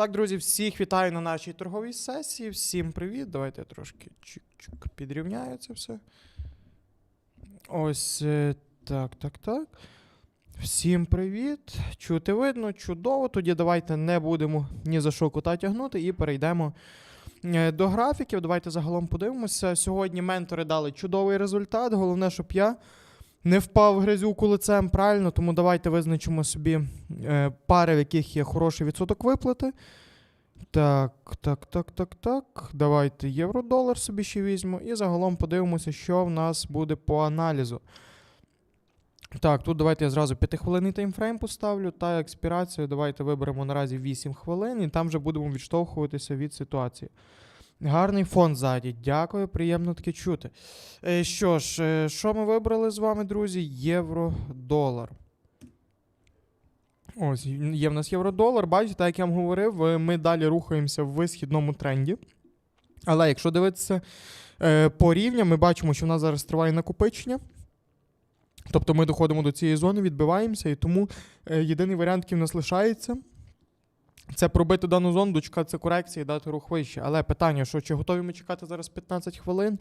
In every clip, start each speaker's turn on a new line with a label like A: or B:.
A: Так, друзі, всіх вітаю на нашій торговій сесії. Всім привіт. Давайте трошки чик-чик підрівняю це все. Ось е, так, так, так. Всім привіт. Чути видно, чудово. Тоді давайте не будемо ні за що кота тягнути і перейдемо е, до графіків. Давайте загалом подивимося. Сьогодні ментори дали чудовий результат. Головне, щоб я не впав грязюку лицем правильно, тому давайте визначимо собі е, пари, в яких є хороший відсоток виплати. Так, так, так, так, так. Давайте євро-долар собі ще візьму. І загалом подивимося, що в нас буде по аналізу. Так, тут давайте я зразу 5-хвилинний таймфрейм поставлю. Та експірацію давайте виберемо наразі 8 хвилин, і там вже будемо відштовхуватися від ситуації. Гарний фон ззаді. Дякую, приємно таке чути. Е, що ж, е, що ми вибрали з вами, друзі? Євро-долар. Ось, є в нас євро-долар. Бачите, так як я вам говорив, е, ми далі рухаємося в висхідному тренді. Але якщо дивитися по рівням, ми бачимо, що в нас зараз триває накопичення. Тобто ми доходимо до цієї зони, відбиваємося, і тому єдиний варіант, який в нас лишається, це пробити дану зону, дочекатися корекції дати рух вище. Але питання, що чи готові ми чекати зараз 15 хвилин,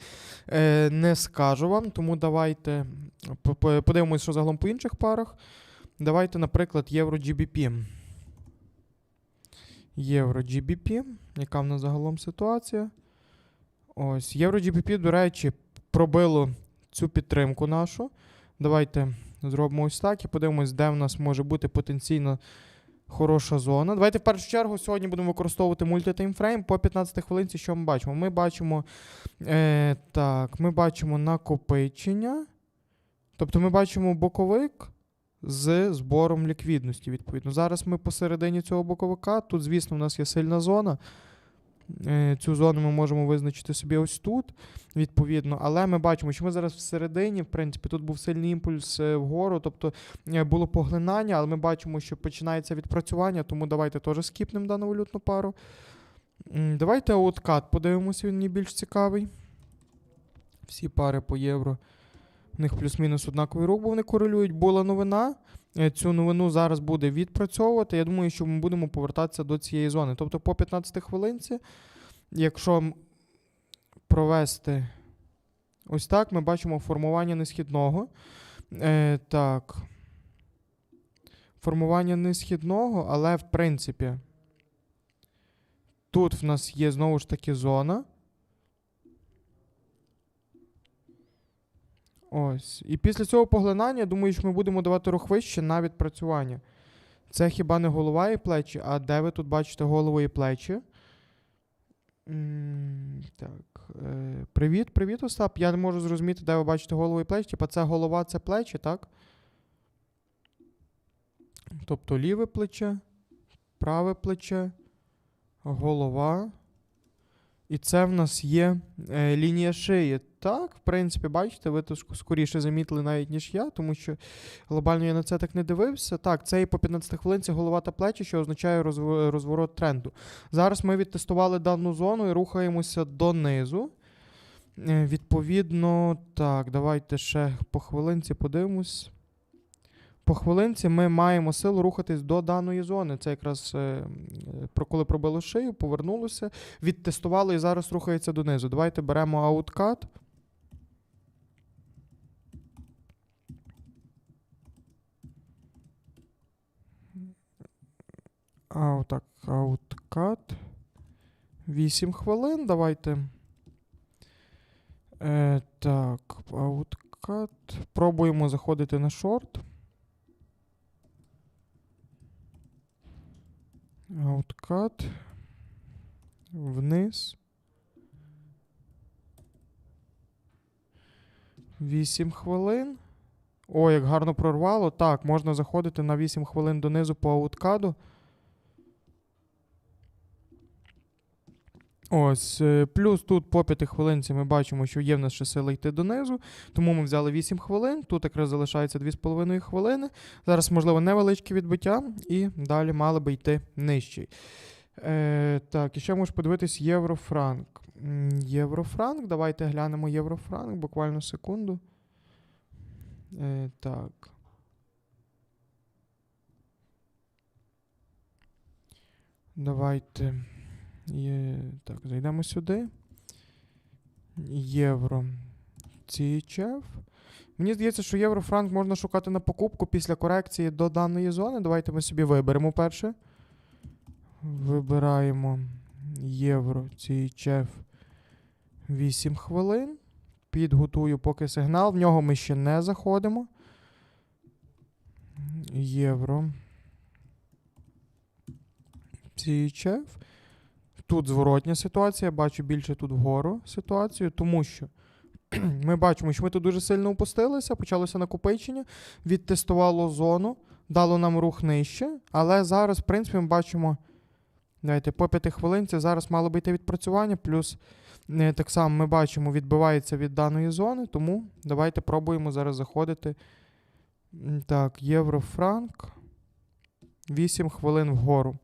A: е, не скажу вам. Тому давайте по- по- подивимося, що загалом по інших парах. Давайте, наприклад, євро GBP. Євро GBP. Яка в нас загалом ситуація? Ось. Євро GBP, до речі, пробило цю підтримку нашу. Давайте зробимо ось так і подивимось, де в нас може бути потенційно хороша зона. Давайте в першу чергу сьогодні будемо використовувати мультитаймфрейм по 15 хвилинці. Що ми бачимо? Ми бачимо е, так, ми бачимо накопичення. Тобто ми бачимо боковик з збором ліквідності, відповідно. Зараз ми посередині цього боковика. Тут, звісно, у нас є сильна зона. Е, Цю зону ми можемо визначити собі ось тут, відповідно. Але ми бачимо, що ми зараз всередині, в принципі, тут був сильний імпульс е, вгору, тобто е, було поглинання, але ми бачимо, що починається відпрацювання, тому давайте теж скіпнемо дану валютну пару. Давайте ауткат подивимося, він мені більш цікавий. Всі пари по євро. В них плюс-мінус однаковий рух, бо вони корелюють. Була новина. Е, Цю новину зараз буде відпрацьовувати. Я думаю, що ми будемо повертатися до цієї зони. Тобто по 15 хвилинці, якщо провести ось так, ми бачимо формування несхідного. Е, так. Формування несхідного, але в принципі. Тут в нас є знову ж таки зона. Ось. І після цього поглинання, думаю, що ми будемо давати рух вище на відпрацювання. Це хіба не голова і плечі, а де ви тут бачите голову і плечі? Так. Е, привіт, привіт, Остап. Я не можу зрозуміти, де ви бачите голову і плечі. Типа це голова, це плечі, так? Тобто ліве плече, праве плече, голова. І це в нас є е, лінія шиї. Так, в принципі, бачите, ви тут скоріше замітили навіть, ніж я, тому що глобально я на це так не дивився. Так, це і по 15 хвилинці голова та плечі, що означає розв- розворот тренду. Зараз ми відтестували дану зону і рухаємося донизу. Е, Відповідно, так, давайте ще по хвилинці подивимось. По хвилинці ми маємо силу рухатись до даної зони. Це якраз е, про коли пробило шию, повернулося, відтестували і зараз рухається донизу. Давайте беремо ауткат. Аутак, ауткат. 8 хвилин. Давайте. Е, так, ауткат. Пробуємо заходити на шорт. Ауткат. Вниз. 8 хвилин. О, як гарно прорвало. Так, можна заходити на 8 хвилин донизу по ауткаду. Ось, е, плюс тут по 5 хвилинці ми бачимо, що є в нас ще сила йти донизу, тому ми взяли 8 хвилин. Тут якраз залишається 2,5 хвилини. Зараз, можливо, невеличке відбиття, і далі мали би йти нижчий. Е, так, і ще можеш подивитись єврофранк. Єврофранк, давайте глянемо єврофранк, буквально секунду. Е, так. Давайте. Є... Так, зайдемо сюди. Євро. CHF. Мені здається, що єврофранк можна шукати на покупку після корекції до даної зони. Давайте ми собі виберемо перше. Вибираємо євро CHF 8 хвилин. Підготую поки сигнал. В нього ми ще не заходимо. Євро. CHF. Тут зворотня ситуація, я бачу більше тут вгору ситуацію, тому що ми бачимо, що ми тут дуже сильно опустилися, почалося накопичення, відтестувало зону, дало нам рух нижче, але зараз, в принципі, ми бачимо. Давайте по 5 хвилинці зараз мало би йти відпрацювання, плюс е, так само ми бачимо, відбивається від даної зони, тому давайте пробуємо зараз заходити. Так, єврофранк. 8 хвилин вгору.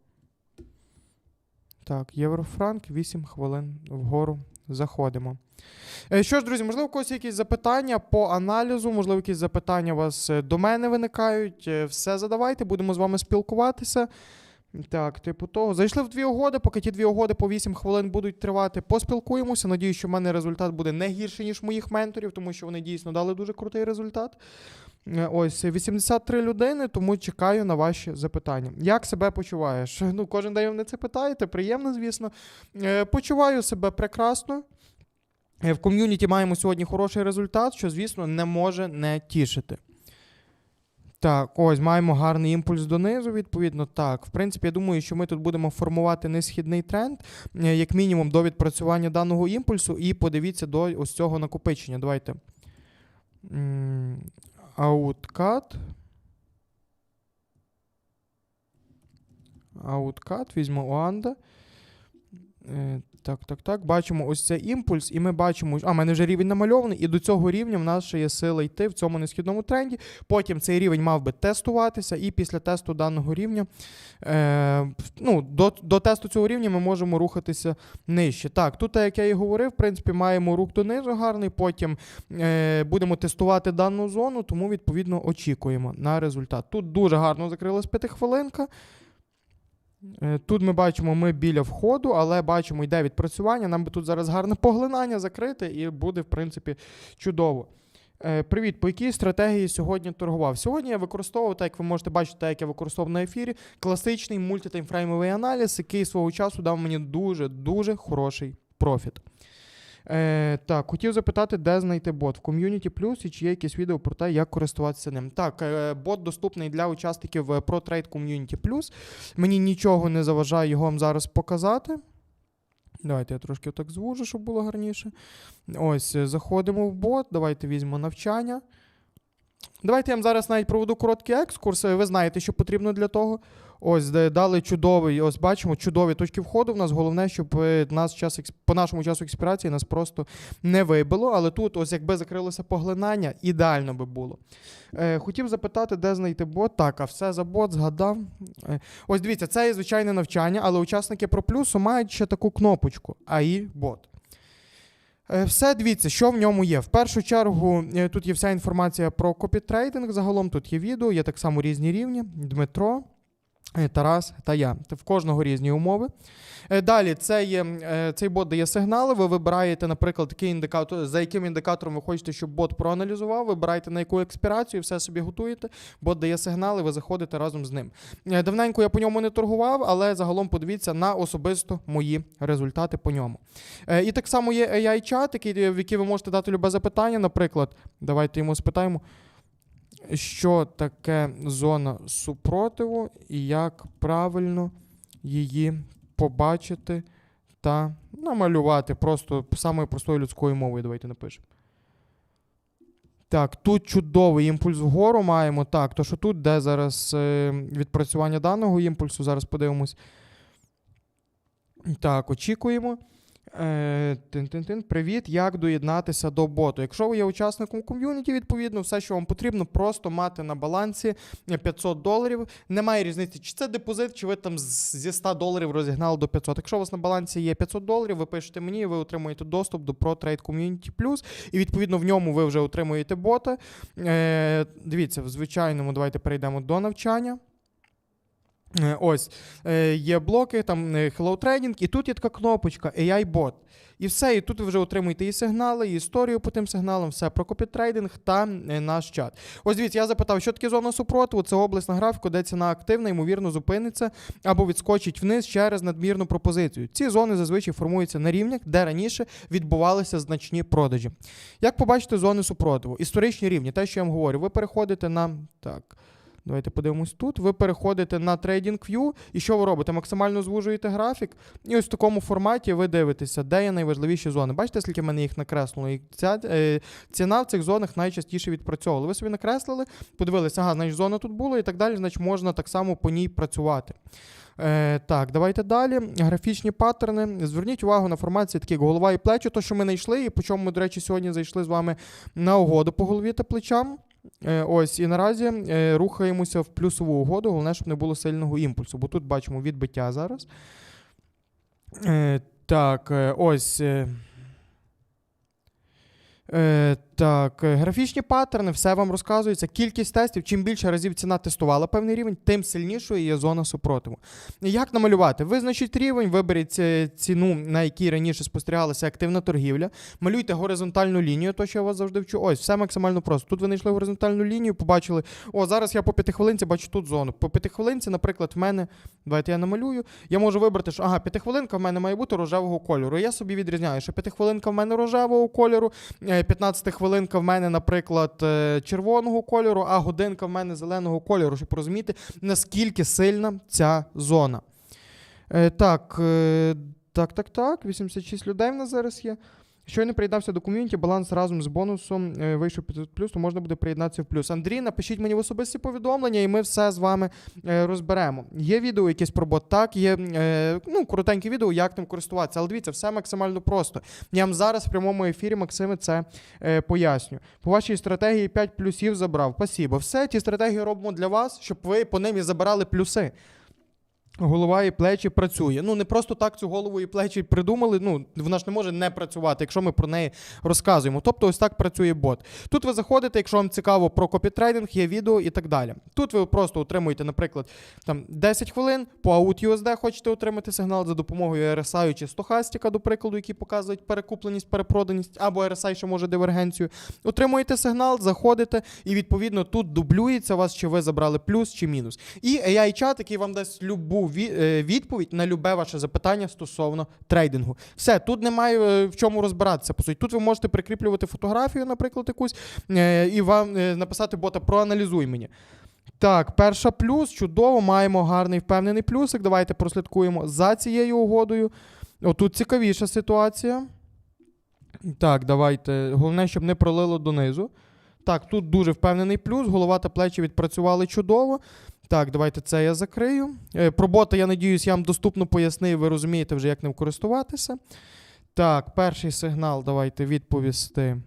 A: Так, єврофранк, 8 хвилин вгору. Заходимо. Е, Що ж, друзі, можливо, у когось якісь запитання по аналізу, можливо, якісь запитання у вас е, до мене виникають. Е, Все задавайте, будемо з вами спілкуватися. Так, типу того. Зайшли в дві угоди, поки ті дві угоди по 8 хвилин будуть тривати, поспілкуємося. Надіюсь, що в мене результат буде не гірший, ніж моїх менторів, тому що вони дійсно дали дуже крутий результат. Е, Ось 83 людини, тому чекаю на ваші запитання. Як себе почуваєш? Ну, кожен день мене це питаєте, приємно, звісно. Е, Почуваю себе прекрасно. Е, В ком'юніті маємо сьогодні хороший результат, що, звісно, не може не тішити. Так, ось маємо гарний імпульс донизу, відповідно. Так, в принципі, я думаю, що ми тут будемо формувати несхідний тренд, е, як мінімум, до відпрацювання даного імпульсу, і подивіться до ось цього накопичення. Давайте. Ауткат. Ауткат, візьмемо Уанда. Е, Так, так, так. Бачимо ось цей імпульс, і ми бачимо, а, в мене вже рівень намальований, і до цього рівня в нас ще є сила йти в цьому несхідному тренді. Потім цей рівень мав би тестуватися, і після тесту даного рівня, е, ну, до, до тесту цього рівня ми можемо рухатися нижче. Так, тут, як я і говорив, в принципі, маємо рух донизу гарний, потім е, будемо тестувати дану зону, тому, відповідно, очікуємо на результат. Тут дуже гарно закрилась п'ятихвилинка. Е, Тут ми бачимо, ми біля входу, але бачимо, йде відпрацювання. Нам би тут зараз гарне поглинання закрити, і буде, в принципі, чудово. Е, Привіт, по якій стратегії сьогодні торгував? Сьогодні я використовував, так як ви можете бачити, так як я використовував на ефірі, класичний мультитаймфреймовий аналіз, який свого часу дав мені дуже-дуже хороший профіт. Е, так, хотів запитати, де знайти бот в ком'юніті плюс і чи є якесь відео про те, як користуватися ним. Так, е, бот доступний для учасників ProTrade Community Plus. Мені нічого не заважає його вам зараз показати. Давайте я трошки так звужу, щоб було гарніше. Ось, е, заходимо в бот. Давайте візьмемо навчання. Давайте я вам зараз навіть проведу короткий екскурс. Ви знаєте, що потрібно для того. Ось, дали чудовий, ось бачимо, чудові точки входу. В нас головне, щоб е, нас час по нашому часу експірації нас просто не вибило. Але тут, ось якби закрилося поглинання, ідеально би було. Е, хотів запитати, де знайти бот. Так, а все за бот, згадав. Е, ось дивіться, це є звичайне навчання, але учасники про плюсу мають ще таку кнопочку AI бот. Е, Все, дивіться, що в ньому є. В першу чергу е, тут є вся інформація про копітрейдинг. Загалом тут є відео, є так само різні рівні. Дмитро, Тарас та я. В кожного різні умови. Е, Далі це є, е, цей бот дає сигнали. Ви вибираєте, наприклад, такий індикатор, за яким індикатором ви хочете, щоб бот проаналізував. Вибираєте на яку експірацію, все собі готуєте. Бот дає сигнали, ви заходите разом з ним. Е, Давненько я по ньому не торгував, але загалом подивіться на особисто мої результати по ньому. Е, І так само є AI-чат, в який ви можете дати любе запитання. Наприклад, давайте йому спитаємо, що таке зона супротиву і як правильно її побачити та намалювати просто самою простою людською мовою. Давайте напишемо. Так, тут чудовий імпульс вгору маємо. Так, то що тут, де зараз е, відпрацювання даного імпульсу, зараз подивимось. Так, очікуємо. Е, тин-тин-тин. Привіт, як доєднатися до боту. Якщо ви є учасником ком'юніті, відповідно, все, що вам потрібно, просто мати на балансі 500 доларів. Немає різниці, чи це депозит, чи ви там зі 100 доларів розігнали до 500. Якщо у вас на балансі є 500 доларів, ви пишете мені, і ви отримуєте доступ до ProTrade Community Plus, і відповідно в ньому ви вже отримуєте бота. Е, дивіться, в звичайному, давайте перейдемо до навчання. Е, Ось е, є блоки, там е, Hello Trading, і тут є така кнопочка AI Bot. І все, і тут ви вже отримуєте і сигнали, і історію по тим сигналам, все про копітрейдинг та наш чат. Ось дивіться, я запитав, що таке зона супротиву? Це область на графіку, де ціна активна, ймовірно, зупиниться або відскочить вниз через надмірну пропозицію. Ці зони зазвичай формуються на рівнях, де раніше відбувалися значні продажі. Як побачите зони супротиву? Історичні рівні, те, що я вам говорю, ви переходите на так. Давайте подивимось тут. Ви переходите на TradingView, і що ви робите? Максимально звужуєте графік. І ось в такому форматі ви дивитеся, де є найважливіші зони. Бачите, скільки мене їх накреслено? І ця е, ціна в цих зонах найчастіше відпрацьовувала. Ви собі накреслили, подивилися, ага, значить зона тут була і так далі, значить можна так само по ній працювати. Е, так, давайте далі. Графічні паттерни. Зверніть увагу на формації, такі як голова і плечі, то, що ми знайшли, і по чому ми, до речі, сьогодні зайшли з вами на угоду по голові та плечам. Е, ось, і наразі е, рухаємося в плюсову угоду, головне, щоб не було сильного імпульсу, бо тут бачимо відбиття зараз. Е, так, ось. Е, Е, так, е, графічні паттерни, все вам розказується. Кількість тестів, чим більше разів ціна тестувала певний рівень, тим сильнішою є зона супротиву. Як намалювати? Визначіть рівень, виберіть е, ціну, на якій раніше спостерігалася активна торгівля. Малюйте горизонтальну лінію, то що я вас завжди вчу. Ось, все максимально просто. Тут ви знайшли горизонтальну лінію, побачили, о, зараз я по п'ятихвилинці бачу тут зону. По п'ятихвилинці, наприклад, в мене, давайте я намалюю, я можу вибрати, що ага, п'ятихвилинка в мене має бути рожевого кольору. Я собі відрізняю, що п'ятихвилинка в мене рожевого кольору, 15 хвилинка в мене, наприклад, е, червоного кольору, а годинка в мене зеленого кольору, щоб розуміти, наскільки сильна ця зона. Е, Так, е, так, так, так. 86 людей в нас зараз є. Щойно приєднався до ком'юніті, баланс разом з бонусом е, вийшов 500 плюс, то можна буде приєднатися в плюс. Андрій, напишіть мені в особисті повідомлення, і ми все з вами е, розберемо. Є відео якесь про бот, так, є е, ну, коротеньке відео, як ним користуватися. Але дивіться, все максимально просто. Я вам зараз в прямому ефірі, Максиме, це поясню. По вашій стратегії 5 плюсів забрав. Спасибо. Все, ті стратегії робимо для вас, щоб ви по ним і забирали плюси. Голова і плечі працює. Ну не просто так цю голову і плечі придумали. Ну вона ж не може не працювати, якщо ми про неї розказуємо. Тобто, ось так працює бот. Тут ви заходите, якщо вам цікаво про копітрейдинг, є відео і так далі. Тут ви просто отримуєте, наприклад, там 10 хвилин по AUT-USD хочете отримати сигнал за допомогою RSI чи стохастика, до прикладу, які показують перекупленість, перепроданість, або RSI, що може дивергенцію. Отримуєте сигнал, заходите, і відповідно тут дублюється вас, чи ви забрали плюс чи мінус. І AI-чат, який вам дасть любу е, відповідь на любе ваше запитання стосовно трейдингу. Все, тут немає е, в чому розбиратися. По суті, тут ви можете прикріплювати фотографію, наприклад, якусь, е, і вам написати бота проаналізуй мені. Так, перша плюс, чудово, маємо гарний впевнений плюсик. Давайте прослідкуємо за цією угодою. Отут цікавіша ситуація. Так, давайте. Головне, щоб не пролило донизу. Так, тут дуже впевнений плюс. Голова та плечі відпрацювали чудово. Так, давайте це я закрию. Пробота, Про бота, я надіюсь, я вам доступно пояснив, ви розумієте вже, як ним користуватися. Так, перший сигнал давайте відповісти.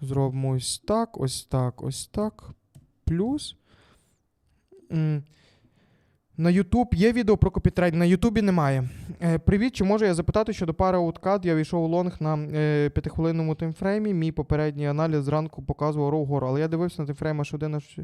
A: Зробимо ось так, ось так, ось так. Плюс. На YouTube є відео про копітрейд, на Ютубі немає. Е, привіт, чи можу я запитати щодо пари ауткат? Я війшов у лонг на е, п'ятихвилинному таймфреймі. Мій попередній аналіз зранку показував роу гору, але я дивився на таймфрейм аж один, аж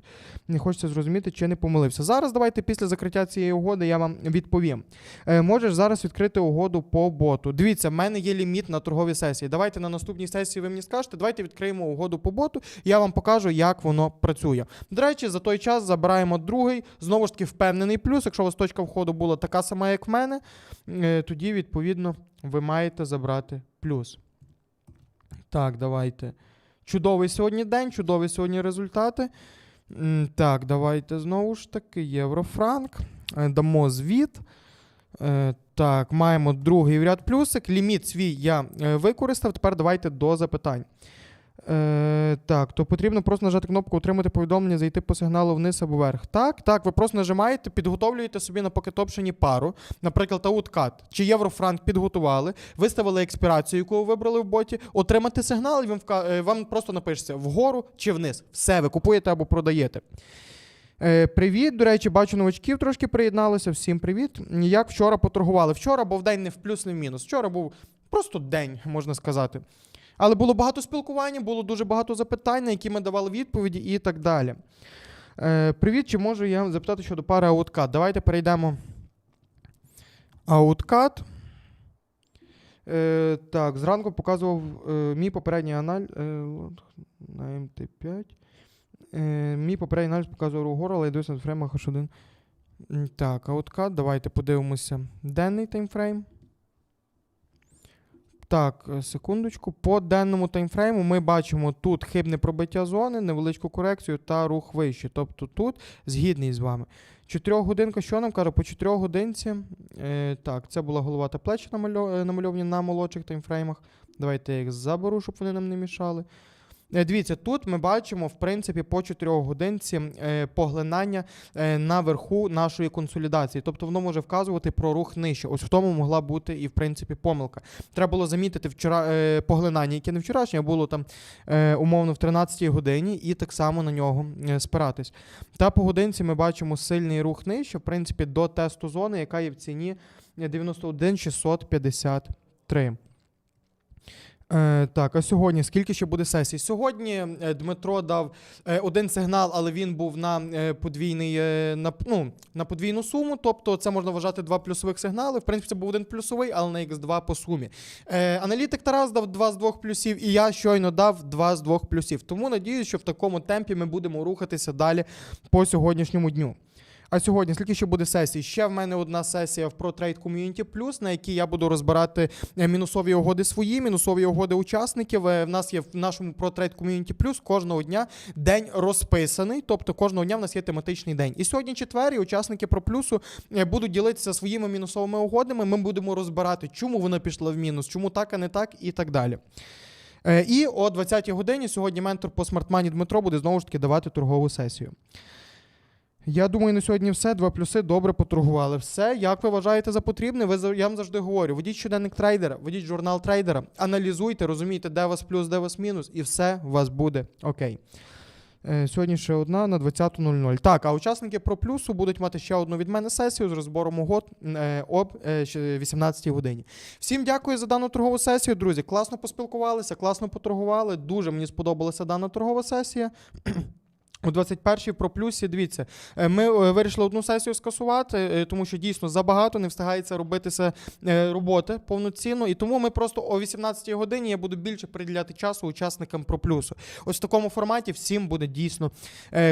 A: не хочеться зрозуміти, чи не помилився. Зараз давайте після закриття цієї угоди я вам відповім. Е, можеш зараз відкрити угоду по боту. Дивіться, в мене є ліміт на торгові сесії. Давайте на наступній сесії ви мені скажете, давайте відкриємо угоду по боту, я вам покажу, як воно працює. До речі, за той час забираємо другий, знову ж таки, впевнений плюс. Якщо у вас точка входу була така сама, як в мене, е, тоді, відповідно, ви маєте забрати плюс. Так, давайте. Чудовий сьогодні день, чудові сьогодні результати. Так, давайте знову ж таки, єврофранк. Е, Дамо звіт. Е, Так, маємо другий ряд плюсик. Ліміт свій я використав. Тепер давайте до запитань. Е, так, то потрібно просто нажати кнопку Отримати повідомлення, зайти по сигналу вниз або вверх. Так, так, ви просто нажимаєте, підготовлюєте собі на пакетопшені пару, наприклад, ауткат чи єврофранк підготували, виставили експірацію, яку ви вибрали в боті, отримати сигнал, і вам, е, вам просто напишеться вгору чи вниз. Все, ви купуєте або продаєте. Е, привіт, до речі, бачу новачків трошки приєдналися. Всім привіт. Як вчора поторгували? Вчора був день не в плюс, не в мінус. Вчора був просто день, можна сказати. Але було багато спілкування, було дуже багато запитань, на які ми давали відповіді і так далі. Е, привіт, чи можу я запитати щодо пари ауткат? Давайте перейдемо. Ауткат. Е, так, зранку показував е, мій попередній аналіз е, на МТ5. Е, мій попередній аналіз показував угору, але дивився на фреймах H1. Так, ауткат, давайте подивимося. Денний таймфрейм. Так, е, секундочку. По денному таймфрейму ми бачимо тут хибне пробиття зони, невеличку корекцію та рух вище. Тобто тут згідний з вами. 4 годинка, що нам каже? По 4 годинці. Е, так, це була голова та плечі е, намальовані на молодших таймфреймах. Давайте я їх заберу, щоб вони нам не мішали. Е, Дивіться, тут ми бачимо, в принципі, по 4 годинці е, поглинання е, наверху нашої консолідації. Тобто воно може вказувати про рух нижче. Ось в тому могла бути і, в принципі, помилка. Треба було замітити вчора поглинання, яке не вчорашнє, а було там умовно в 13 годині, і так само на нього спиратись. Та по годинці ми бачимо сильний рух нижче, в принципі, до тесту зони, яка є в ціні 91 653. Е, так, а сьогодні скільки ще буде сесій? Сьогодні е, Дмитро дав е, один сигнал, але він був на е, подвійний на, ну, на подвійну суму. Тобто це можна вважати два плюсових сигнали. В принципі, це був один плюсовий, але на X2 по сумі. Е, аналітик Тарас дав два з двох плюсів, і я щойно дав два з двох плюсів. Тому надіюсь, що в такому темпі ми будемо рухатися далі по сьогоднішньому дню. А сьогодні, скільки ще буде сесій? Ще в мене одна сесія в ProTrade Community Plus, на якій я буду розбирати е, мінусові угоди свої, мінусові угоди учасників. Е, В нас є в нашому ProTrade Community Plus кожного дня день розписаний, тобто кожного дня в нас є тематичний день. І сьогодні четвер, і учасники ProPlus е, будуть ділитися своїми мінусовими угодами. Ми будемо розбирати, чому вони пішли в мінус, чому так, а не так, і так далі. І о 20-й годині сьогодні ментор по смартмані Дмитро буде знову ж таки давати торгову сесію. Я думаю, на сьогодні все. Два плюси добре поторгували. Все, як ви вважаєте за потрібне? Ви я вам завжди говорю: ведіть щоденник трейдера, ведіть журнал трейдера, аналізуйте, розумійте, де у вас плюс, де у вас мінус, і все у вас буде окей. Е, Сьогодні ще одна на 20.00. Так, а учасники про плюсу будуть мати ще одну від мене сесію з розбором угод е, об е, ще 18 годині. Всім дякую за дану торгову сесію, друзі. Класно поспілкувалися, класно поторгували. Дуже мені сподобалася дана торгова сесія. У 21-й про плюсі, дивіться, е, ми е, вирішили одну сесію скасувати, е, тому що дійсно забагато не встигається робитися роботи повноцінно. І тому ми просто о 18-й годині я буду більше приділяти часу учасникам про плюсу. Ось в такому форматі всім буде дійсно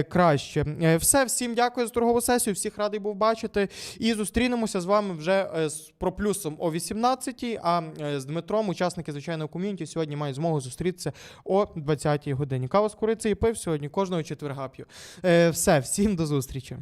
A: краще. Все, всім дякую за торгову сесію. Всіх радий був бачити. І зустрінемося з вами вже з про плюсом о 18-й, А з Дмитром, учасники звичайного ком'юніті, сьогодні мають змогу зустрітися о 20-й годині. Кава з курицею пив сьогодні кожного четверга п'ю. Е, Все, всім до зустрічі.